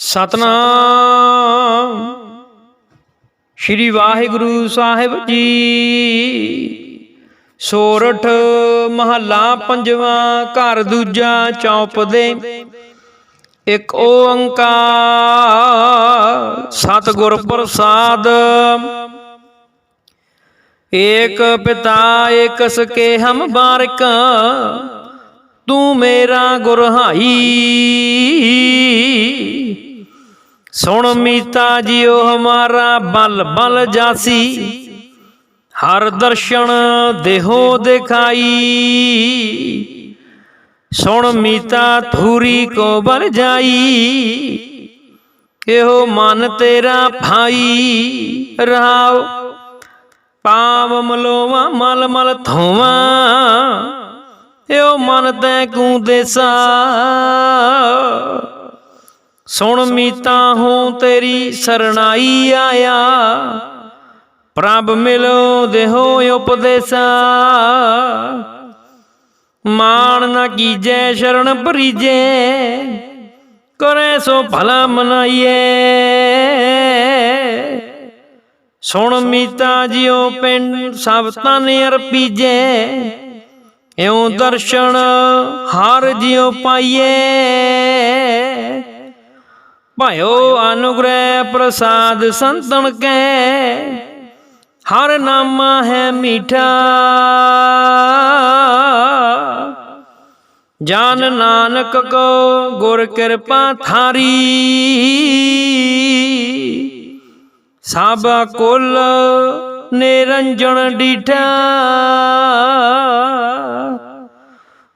ਸਤਨਾਮ। ਸ਼੍ਰੀ ਵਾਹਿਗੁਰੂ ਸਾਹਿਬ ਜੀ। ਸੋਰਠ ਮਹੱਲਾ ਪੰਜਵਾਂ, ਘਰ ਦੂਜਾ ਚੌਪ ਦੇ। ਇੱਕ ਓੰਕਾਰ ਸਤਿਗੁਰ ਪ੍ਰਸਾਦ। ਏਕ ਪਿਤਾ ਏਕ ਸਕੇ ਹਮ ਬਾਰਕ। ਤੂੰ ਮੇਰਾ ਗੁਰਹਾਈ ਸੁਣ ਮੀਤਾ ਜਿਉ ਹਮਾਰਾ ਬਲ ਬਲ ਜਾਸੀ। ਹਰ ਦਰਸ਼ਨ ਦੇਹੋ ਦਿਖਾਈ। ਸੁਣ ਮੀਤਾ ਥੂਰੀ ਕੋ ਬਲ ਜਾਈ। ਇਹੋ ਮਨ ਤੇਰਾ ਭਾਈ। ਰਹਾਓ ਪਾਵ ਮਲੋਵਾ, ਮਲ ਮਲ ਧੋਵਾ। ਇਹੋ ਮਨ ਤੈ ਕੂ ਦੇਸਾ ਸੁਣ ਮੀਤਾ ਹੂੰ ਤੇਰੀ ਸਰਣਾਈ ਆਇਆ। ਪ੍ਰਭ ਮਿਲੋ ਦੇਹੋ ਉਪਦੇਸਾ। ਮਾਨ ਨਾ ਕੀਜੈ ਸ਼ਰਨ ਪਰੀਜੈ ਕਰੇ ਸੋ ਭਲਾ ਮਨਾਈਏ ਸੁਣ ਮੀਤਾ ਜਿਉ ਪਿੰਡ ਸਭ ਤਨ ਅਰਪੀਜੈ। ਇਉ ਦਰਸ਼ਨ ਹਰ ਜਿਉ ਪਾਈਏ ਭਾਇਓ ਅਨੁਗ੍ਰਹਿ ਪ੍ਰਸਾਦ ਸੰਤਨ ਕੈ ਹਰ ਨਾਮਾ ਹੈ ਮੀਠਾ। ਜਾਨ ਨਾਨਕ ਕੋ ਗੁਰ ਕਿਰਪਾ ਥਾਰੀ। ਸਭ ਕੁਲ ਨਿਰੰਜਨ ਡੀਠਾ।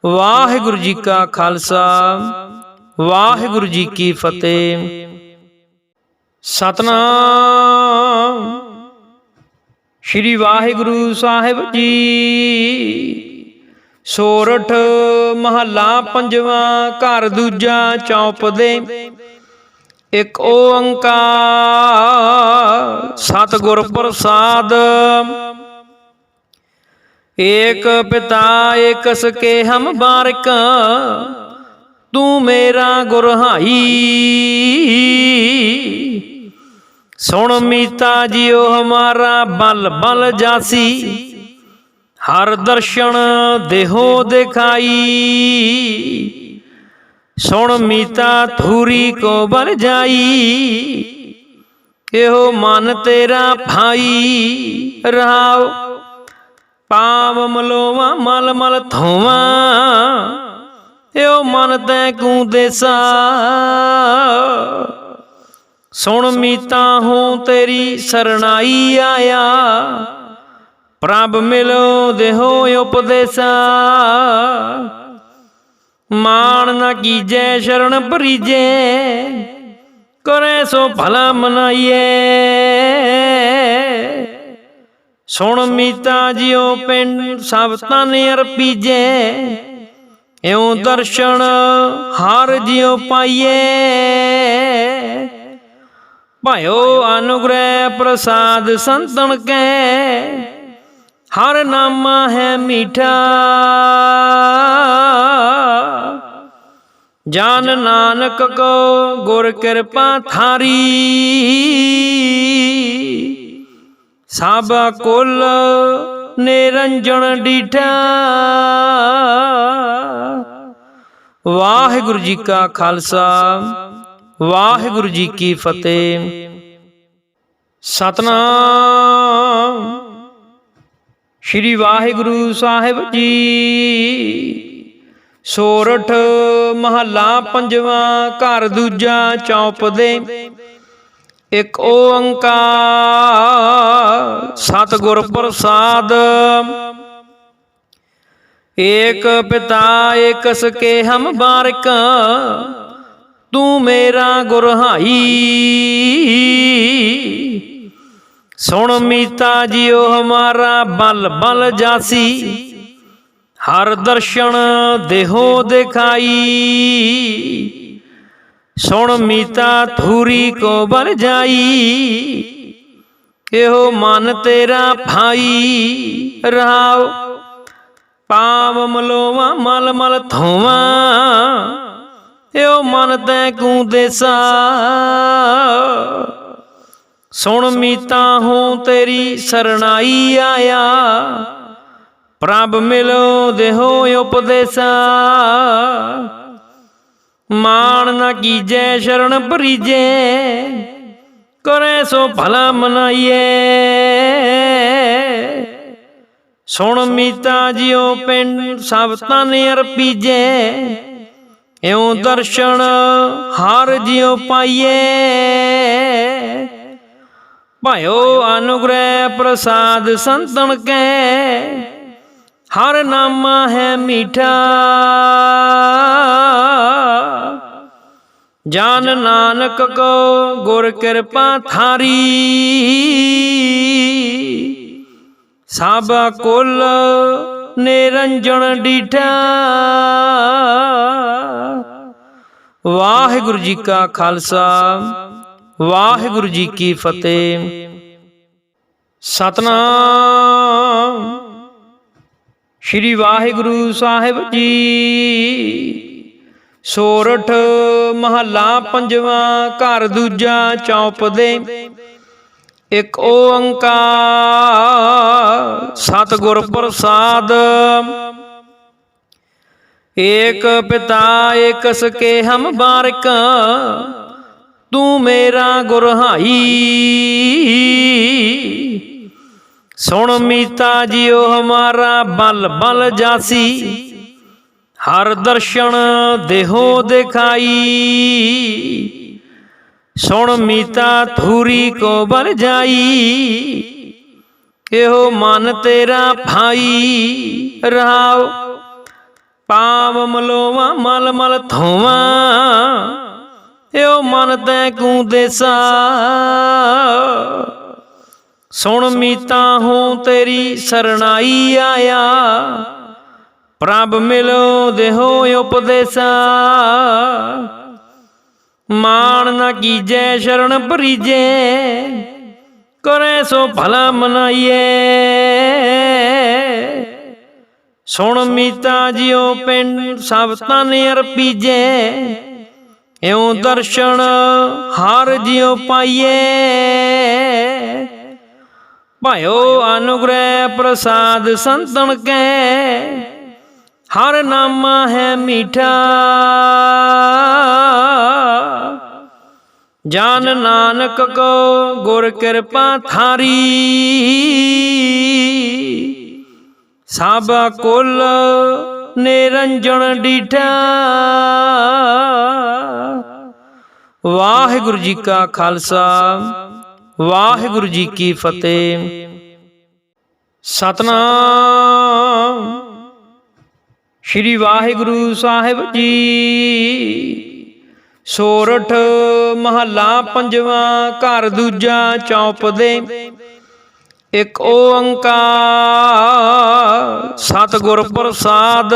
ਵਾਹਿਗੁਰੂ ਜੀ ਕਾ ਖਾਲਸਾ। ਵਾਹਿਗੁਰੂ ਜੀ ਕੀ ਫਤਿਹ। ਸਤਨਾਮ। ਸ਼੍ਰੀ ਵਾਹਿਗੁਰੂ ਸਾਹਿਬ ਜੀ। ਸੋਰਠ ਮਹੱਲਾ ਪੰਜਵਾਂ, ਘਰ ਦੂਜਾ ਚੌਪ ਦੇ। ਇੱਕ ਓੰਕਾਰ ਸਤਿਗੁਰ ਪ੍ਰਸਾਦ ਏਕ ਪਿਤਾ ਏਕ ਸਕੇ ਹਮ ਬਾਰਕ। ਤੂੰ ਮੇਰਾ ਗੁਰਹਾਈ। ਸੁਣ ਮੀਤਾ ਜਿਉ ਹਮਾਰਾ ਬਲ ਬਲ ਜਾਸੀ। ਹਰ ਦਰਸ਼ਨ ਦੇਹੋ ਦਿਖਾਈ। ਸੁਣ ਮੀਤਾ ਥੂਰੀ ਕੋ ਬਲ ਜਾਈ। ਇਹੋ ਮਨ ਤੇਰਾ ਭਾਈ। ਰਹਾਓ ਪਾਵ ਮਲੋਵਾ ਮਲ ਮਲ ਧੋਵਾ। ਇਹੋ ਮਨ ਤੈ ਕੂ ਦੇਸਾ ਸੁਣ ਮੀਤਾ ਹੂੰ ਤੇਰੀ ਸਰਣਾਈ ਆਇਆ। ਪ੍ਰਭ ਮਿਲੋ ਦੇਹੋ ਉਪਦੇਸਾ। ਮਾਣ ਨਾ ਕੀਜੈ, ਸ਼ਰਨ ਪਰੀਜੈ ਕਰੇ ਸੋ ਭਲਾ ਮਨਾਈਏ ਸੁਣ ਮੀਤਾ ਜਿਉ ਪਿੰਡ ਸਭ ਤਨ ਅਰਪੀਜੈ। ਇਉ ਦਰਸ਼ਨ ਹਰ ਜਿਉ ਪਾਈਏ। ਭਾਇਓ ਅਨੁਗ੍ਰਹਿ ਪ੍ਰਸਾਦ ਸੰਤਨ ਕੈ ਹਰ ਨਾਮਾ ਹੈ ਮੀਠਾ। ਜਾਨ ਨਾਨਕ ਕੋ ਗੁਰ ਕਿਰਪਾ ਥਾਰੀ ਸਭ ਕੁਲ ਨਿਰੰਜਨ ਡੀਠਾ। ਵਾਹਿਗੁਰੂ ਜੀ ਕਾ ਖਾਲਸਾ, ਵਾਹਿਗੁਰੂ ਜੀ ਕੀ ਫਤਿਹ। ਸਤਨਾਮ। ਸ਼੍ਰੀ ਵਾਹਿਗੁਰੂ ਸਾਹਿਬ ਜੀ, ਸੋਰਠ ਮਹੱਲਾ ਪੰਜਵਾਂ, ਘਰ ਦੂਜਾ ਚੌਪ ਦੇ ਇਕ ਓੰਕਾਰ ਸਤਿਗੁਰ ਪ੍ਰਸਾਦ। ਏਕ ਪਿਤਾ ਏਕ ਸਕੇ ਹਮ ਬਾਰਕ, ਤੂੰ ਮੇਰਾ ਗੁਰਹਾਈ ਸੁਣ ਮੀਤਾ ਜਿਉ ਹਮਾਰਾ ਬਲ ਬਲ ਜਾਸੀ। ਹਰ ਦਰਸ਼ਨ ਦੇਹੋ ਦਿਖਾਈ। ਸੁਣ ਮੀਤਾ ਥੂਰੀ ਕੋ ਬਲ ਜਾਈ, ਇਹੋ ਮਨ ਤੇਰਾ ਭਾਈ। ਰਹਾਓ ਪਾਵ ਮਲੋਵਾ, ਮਲ ਮਲ ਧੋਵਾ, ਇਹੋ ਮਨ ਤੈ ਕੂ ਦੇਸਾ। ਸੁਣ ਮੀਤਾ ਹੂੰ ਤੇਰੀ ਸਰਣਾਈ ਆਇਆ, ਪ੍ਰਭ ਮਿਲੋ ਦੇਹੋ ਉਪਦੇਸਾ। ਮਾਨ ਨ ਕੀਜੈ, ਸ਼ਰਨ ਪਰੀਜੈ ਕਰੇ ਸੋ ਭਲਾ ਮਨਾਈਏ ਸੁਣ ਮੀਤਾ ਜਿਉ ਪਿੰਡ, ਸਭ ਤਨ ਅਰਪੀਜੈ, ਇਉ ਦਰਸ਼ਨ ਹਰ ਜਿਉ ਪਾਈਏ ਭਾਇਓ ਅਨੁਗ੍ਰਹਿ ਪ੍ਰਸਾਦ ਸੰਤਨ ਕੈ, ਹਰ ਨਾਮਾ ਹੈ ਮੀਠਾ। ਜਾਨ ਨਾਨਕ ਕੋ ਗੁਰ ਕਿਰਪਾ ਥਾਰੀ। ਸਭ ਕੁਲ ਨਿਰੰਜਨ ਡੀਠਾ। ਵਾਹਿਗੁਰੂ ਜੀ ਕਾ ਖਾਲਸਾ, ਵਾਹਿਗੁਰੂ ਜੀ ਕੀ ਫਤਿਹ। ਸਤਨਾਮ। ਸ਼੍ਰੀ ਵਾਹਿਗੁਰੂ ਸਾਹਿਬ ਜੀ। ਸੋਰਠ ਮਹੱਲਾ ਪੰਜਵਾਂ, ਘਰ ਦੂਜਾ ਚੌਪ ਦੇ। ਇੱਕ ਓੰਕਾਰ ਸਤਿਗੁਰ ਪ੍ਰਸਾਦ ਏਕ ਪਿਤਾ ਏਕ ਸਕੇ ਹਮ ਬਾਰਕ। ਤੂੰ ਮੇਰਾ ਗੁਰ ਸੁਣ ਮੀਤਾ ਜਿਉ ਹਮਾਰਾ ਬਲ ਬਲ ਜਾਸੀ। ਹਰ ਦਰਸ਼ਨ ਦੇਹੋ ਦਿਖਾਈ। ਸੁਣ ਮੀਤਾ ਥੂਰੀ ਕੋ ਬਲ ਜਾਈ। ਇਹੋ ਮਨ ਤੇਰਾ ਭਾਈ। ਰਹਾਓ ਪਾਵ ਮਲੋਵਾ ਮਲ ਮਲ ਧੋਵਾ। ਇਹੋ ਮਨ ਤੈ ਕੂ ਦੇਸਾ। ਸੁਣ ਮੀਤਾ ਹੂੰ ਤੇਰੀ ਸਰਣਾਈ ਆਇਆ। ਪ੍ਰਭ ਮਿਲੋ ਦੇਹੋ ਉਪਦੇਸਾ। ਮਾਨ ਨ ਕੀਜੈ, ਸ਼ਰਨ ਪਰੀਜੈ ਕਰੇ ਸੋ ਭਲਾ ਮਨਾਈਏ ਸੁਣ ਮੀਤਾ ਜਿਉ ਪਿੰਡ, ਸਭ ਤਨ ਅਰਪੀਜੈ। ਇਉ ਦਰਸ਼ਨ ਹਰ ਜਿਉ ਪਾਈਏ ਭਾਇਓ ਅਨੁਗ੍ਰਹਿ ਪ੍ਰਸਾਦ ਸੰਤਨ ਕੈ। ਹਰ ਨਾਮਾ ਹੈ ਮੀਠਾ। ਜਾਨ ਨਾਨਕ ਕੋ ਗੁਰ ਕਿਰਪਾ ਥਾਰੀ। ਸਭ ਕੁਲ ਨਿਰੰਜਨ ਡੀਠਾ। ਵਾਹਿਗੁਰੂ ਜੀ ਕਾ ਖਾਲਸਾ, ਵਾਹਿਗੁਰੂ ਜੀ ਕੀ ਫਤਿਹ। ਸਤਨਾਮ। ਸ਼੍ਰੀ ਵਾਹਿਗੁਰੂ ਸਾਹਿਬ ਜੀ। ਸੋਰਠ ਮਹੱਲਾ ਪੰਜਵਾਂ, ਘਰ ਦੂਜਾ ਚੌਪ ਦੇ। ਇੱਕ ਓੰਕਾਰ ਸਤਿਗੁਰ ਪ੍ਰਸਾਦ।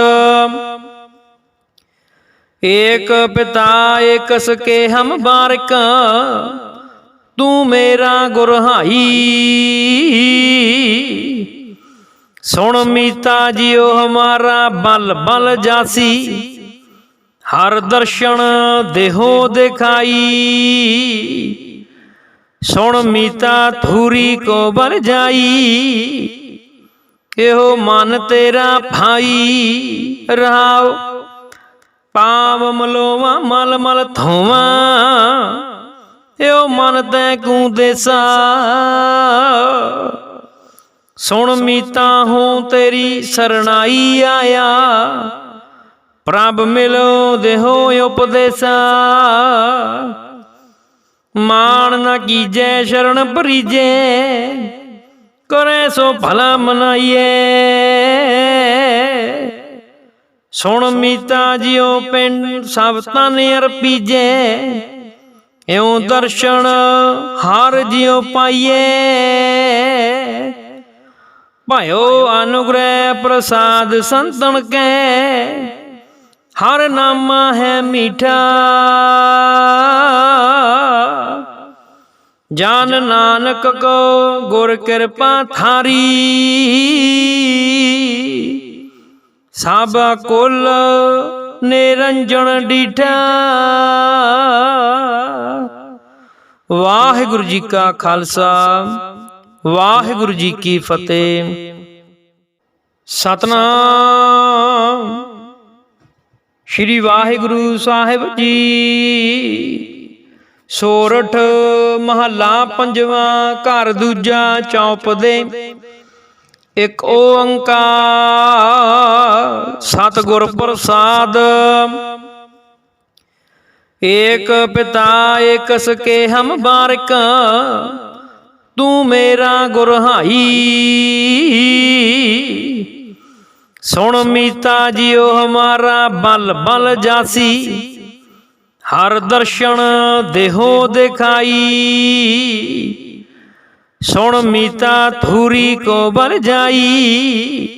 ਏਕ ਪਿਤਾ ਏਕ ਸਕੇ ਹਮ ਬਾਰਕ। ਤੂੰ ਮੇਰਾ ਗੁਰਹਾਈ ਸੁਣ ਮੀਤਾ ਜਿਉ ਹਮਾਰਾ ਬਲ ਬਲ ਜਾਸੀ, ਹਰ ਦਰਸ਼ਨ ਦੇਹੋ ਦਿਖਾਈ। ਸੁਣ ਮੀਤਾ ਥੂਰੀ ਕੋ ਬਲ ਜਾਈ, ਇਹੋ ਮਨ ਤੇਰਾ ਭਾਈ। ਰਹਾਓ ਪਾਵ ਮਲੋਵਾ ਮਲ ਮਲ ਧੋਵਾ, ਇਹੋ ਮਨ ਤੈ ਕੂ ਦੇਸਾ ਸੁਣ ਮੀਤਾ ਹੂੰ ਤੇਰੀ ਸਰਣਾਈ ਆਇਆ। ਪ੍ਰਭ ਮਿਲੋ ਦੇਹੋ ਉਪਦੇਸਾ। ਮਾਨ ਨ ਕੀਜੈ, ਸ਼ਰਨ ਪਰੀਜੈ ਕਰੇ ਸੋ ਭਲਾ ਮਨਾਈਏ ਸੁਣ ਮੀਤਾ ਜਿਉ ਪਿੰਡ, ਸਭ ਤਨ ਅਰਪੀਜੈ। ਇਉ ਦਰਸ਼ਨ ਹਰ ਜਿਉ ਪਾਈਏ ਭਾਇਓ ਅਨੁਗ੍ਰਹਿ ਪ੍ਰਸਾਦ ਸੰਤਨ ਕੈ। ਹਰ ਨਾਮਾ ਹੈ ਮੀਠਾ। ਜਾਨ ਨਾਨਕ ਕੋ ਗੁਰ ਕਿਰਪਾ ਥਾਰੀ। ਸਭ ਕੁਲ ਨਿਰੰਜਨ ਡੀਠਾ। ਵਾਹਿਗੁਰੂ ਜੀ ਕਾ ਖਾਲਸਾ। ਵਾਹਿਗੁਰੂ ਜੀ ਕੀ ਫਤਿਹ। ਸਤਨਾਮ। ਸ਼੍ਰੀ ਵਾਹਿਗੁਰੂ ਸਾਹਿਬ ਜੀ। ਸੋਰਠ ਮਹੱਲਾ ਪੰਜਵਾਂ, ਘਰ ਦੂਜਾ ਚੌਪ ਦੇ। ਇੱਕ ਓੰਕਾਰ ਸਤਿਗੁਰ ਪ੍ਰਸਾਦ ਏਕ ਪਿਤਾ ਏਕ ਸਕੇ ਹਮ ਬਾਰਕ। ਤੂੰ ਮੇਰਾ ਗੁਰ ਹਾਈ ਸੁਣ ਮੀਤਾ ਜਿਉ ਹਮਾਰਾ ਬਲ ਬਲ ਜਾਸੀ। ਹਰ ਦਰਸ਼ਨ ਦੇਹੋ ਦਿਖਾਈ। ਸੁਣ ਮੀਤਾ ਥੂਰੀ ਕੋ ਬਲ ਜਾਈ।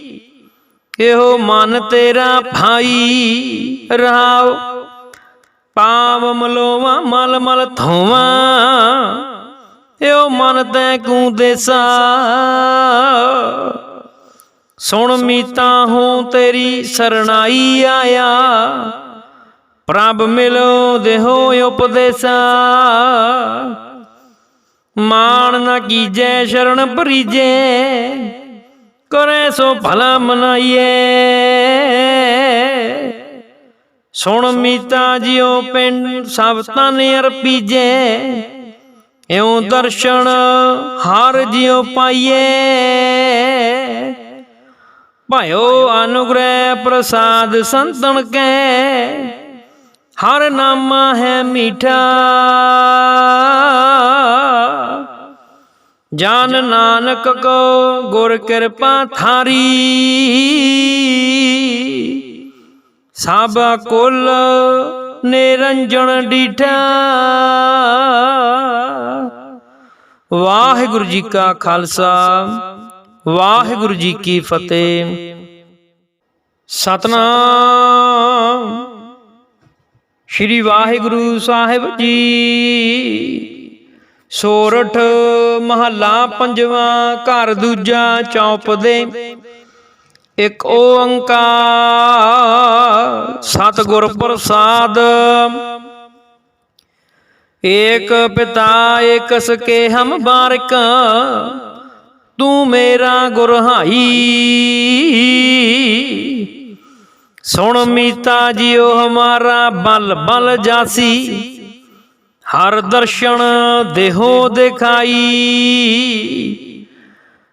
ਇਹੋ ਮਨ ਤੇਰਾ ਭਾਈ। ਰਹਾਓ ਪਾਵ ਮਲੋਵਾ ਮਲ ਮਲ ਧੋਵਾ। ਇਹੋ ਮਨ ਤੈ ਕੂ ਦੇਸਾ ਸੁਣ ਮੀਤਾ ਹੂੰ ਤੇਰੀ ਸਰਣਾਈ ਆਇਆ। ਪ੍ਰਭ ਮਿਲੋ ਦੇਹੋ ਉਪਦੇਸਾ। ਮਾਨ ਨਾ ਕੀਜੈ, ਸ਼ਰਨ ਪਰੀਜੈ ਕਰੇ ਸੋ ਭਲਾ ਮਨਾਈਏ ਸੁਣ ਮੀਤਾ ਜਿਉ ਪਿੰਡ ਸਭ ਤਨ ਅਰਪੀਜੈ। ਇਉ ਦਰਸ਼ਨ ਹਰ ਜਿਉ ਪਾਈਏ। ਭਾਇਓ ਅਨੁਗ੍ਰਹਿ ਪ੍ਰਸਾਦ ਸੰਤਨ ਕੈ ਹਰ ਨਾਮਾ ਹੈ ਮੀਠਾ। ਜਾਨ ਨਾਨਕ ਕੋ ਗੁਰ ਕਿਰਪਾ ਥਾਰੀ ਸਭ ਕੁਲ ਨਿਰੰਜਨ ਡੀਠਾ। ਵਾਹਿਗੁਰੂ ਜੀ ਕਾ ਖਾਲਸਾ, ਵਾਹਿਗੁਰੂ ਜੀ ਕੀ ਫਤਿਹ। ਸਤਨਾਮ। ਸ਼੍ਰੀ ਵਾਹਿਗੁਰੂ ਸਾਹਿਬ ਜੀ, ਸੋਰਠ ਮਹੱਲਾ ਪੰਜਵਾਂ, ਘਰ ਦੂਜਾ ਚੌਪ ਦੇ ਇਕ ਓੰਕਾਰ ਸਤਿਗੁਰ ਪ੍ਰਸਾਦ। ਏਕ ਪਿਤਾ ਏਕ ਸਕੇ ਹਮ ਬਾਰਕ, ਤੂੰ ਮੇਰਾ ਗੁਰ ਸੁਣ ਮੀਤਾ ਜਿਉ ਹਮਾਰਾ ਬਲ ਬਲ ਜਾਸੀ, ਹਰ ਦਰਸ਼ਨ ਦੇਹੋ ਦਿਖਾਈ।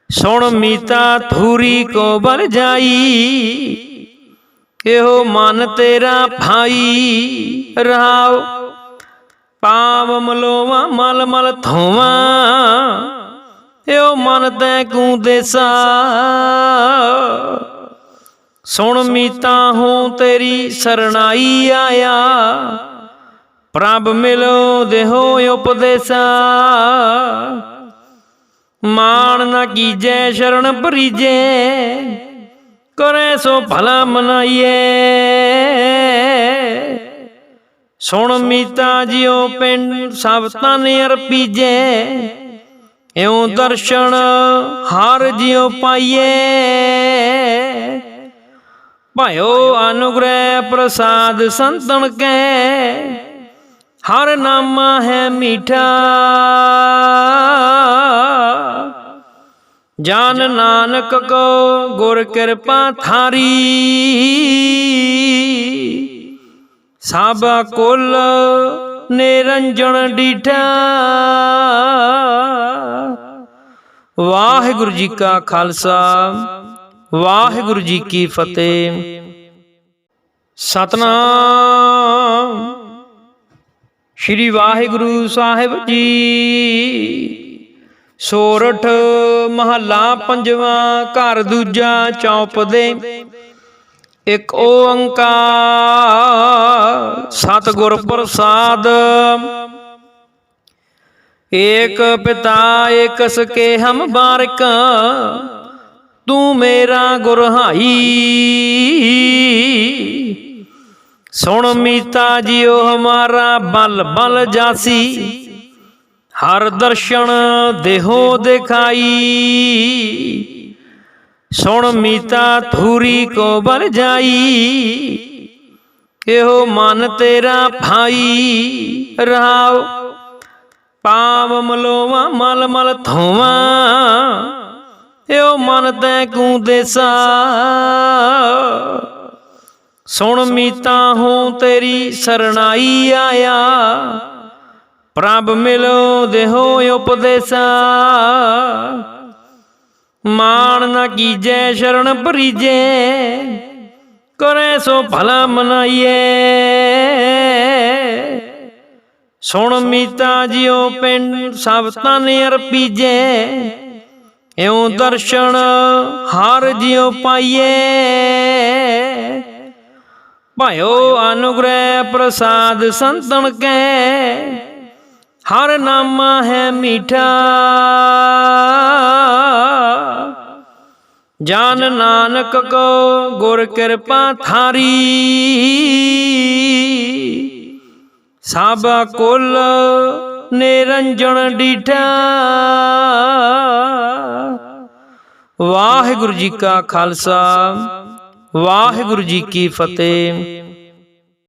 ਸੁਣ ਮੀਤਾ ਥੂਰੀ ਕੋ ਬਲ ਜਾਈ, ਇਹੋ ਮਨ ਤੇਰਾ ਭਾਈ। ਰਹਾਓ ਪਾਵ ਮਲੋਵਾ ਮਲ ਮਲ ਧੋਵਾ, ਇਹੋ ਮਨ ਤੈ ਕੂ ਦੇਸਾ। ਸੁਣ ਮੀਤਾ ਹੂੰ ਤੇਰੀ ਸਰਣਾਈ ਆਇਆ, ਪ੍ਰਭ ਮਿਲੋ ਦੇਹੋ ਉਪਦੇਸਾ। ਮਾਨ ਨ ਕੀਜੈ, ਸ਼ਰਨ ਪਰੀਜੈ ਕਰੇ ਸੋ ਭਲਾ ਮਨਾਈਏ ਸੁਣ ਮੀਤਾ ਜਿਉ ਪਿੰਡ, ਸਭ ਤਨ ਅਰਪੀਜੈ, ਇਉ ਦਰਸ਼ਨ ਹਰ ਜਿਉ ਪਾਈਏ ਭਾਇਓ ਅਨੁਗ੍ਰਹਿ ਪ੍ਰਸਾਦ ਸੰਤਨ ਕੈ ਹਰ ਨਾਮਾ ਹੈ ਮੀਠਾ। ਜਾਨ ਨਾਨਕ ਕੋ ਗੁਰ ਕਿਰਪਾ ਥਾਰੀ। ਸਭ ਕੁਲ ਨਿਰੰਜਨ ਡੀਠਾ। ਵਾਹਿਗੁਰੂ ਜੀ ਕਾ ਖਾਲਸਾ, ਵਾਹਿਗੁਰੂ ਜੀ ਕੀ ਫਤਿਹ। ਸਤਨਾਮ। ਸ਼੍ਰੀ ਵਾਹਿਗੁਰੂ ਸਾਹਿਬ ਜੀ। ਸੋਰਠ ਮਹੱਲਾ ਪੰਜਵਾਂ, ਘਰ ਦੂਜਾ ਚੌਪ ਦੇ। ਇੱਕ ਓੰਕਾਰ ਸਤਿਗੁਰ ਪ੍ਰਸਾਦ। ਏਕ ਪਿਤਾ ਏਕ ਸਕੇ ਹਮ ਬਾਰਕ। ਤੂੰ ਮੇਰਾ ਗੁਰ ਸੁਣ ਮੀਤਾ ਜਿਉ ਹਮਾਰਾ ਬਲ ਬਲ ਜਾਸੀ। ਹਰ ਦਰਸ਼ਨ ਦੇਹੋ ਦਿਖਾਈ। ਸੁਣ ਮੀਤਾ ਥੂਰੀ ਕੋ ਬਲ ਜਾਈ। ਇਹੋ ਮਨ ਤੇਰਾ ਭਾਈ। ਰਹਾਉ ਪਾਵ ਮਲੋਵਾ, ਮਲ ਮਲ ਧੋਵਾ। ਇਹੋ ਮਨ ਤੈ ਕੂ ਦੇਸਾ ਸੁਣ ਮੀਤਾ ਹੂੰ ਤੇਰੀ ਸਰਣਾਈ ਆਇਆ। ਪ੍ਰਭ ਮਿਲੋ ਦੇਹੋ ਉਪਦੇਸਾ। ਮਾਨ ਨਾ ਕੀਜੈ, ਸ਼ਰਨ ਪਰੀਜੈ ਕਰੇ ਸੋ ਭਲਾ ਮਨਾਈਏ ਸੁਣ ਮੀਤਾ ਜਿਉ ਪਿੰਡ, ਸਭ ਤਨ ਅਰਪੀਜੈ। ਇਉ ਦਰਸ਼ਨ ਹਰ ਜਿਉ ਪਾਈਏ ਭਾਇਓ ਅਨੁਗ੍ਰਹਿ ਪ੍ਰਸਾਦ ਸੰਤਨ ਕੈ ਹਰ ਨਾਮਾ ਹੈ ਮੀਠਾ। ਜਾਨ ਨਾਨਕ ਕੋ ਗੁਰ ਕਿਰਪਾ ਥਾਰੀ ਸਭ ਕੁਲ ਨਿਰੰਜਨ ਡੀਠਾ। ਵਾਹਿਗੁਰੂ ਜੀ ਕਾ ਖਾਲਸਾ। ਵਾਹਿਗੁਰੂ ਜੀ ਕੀ ਫਤਿਹ।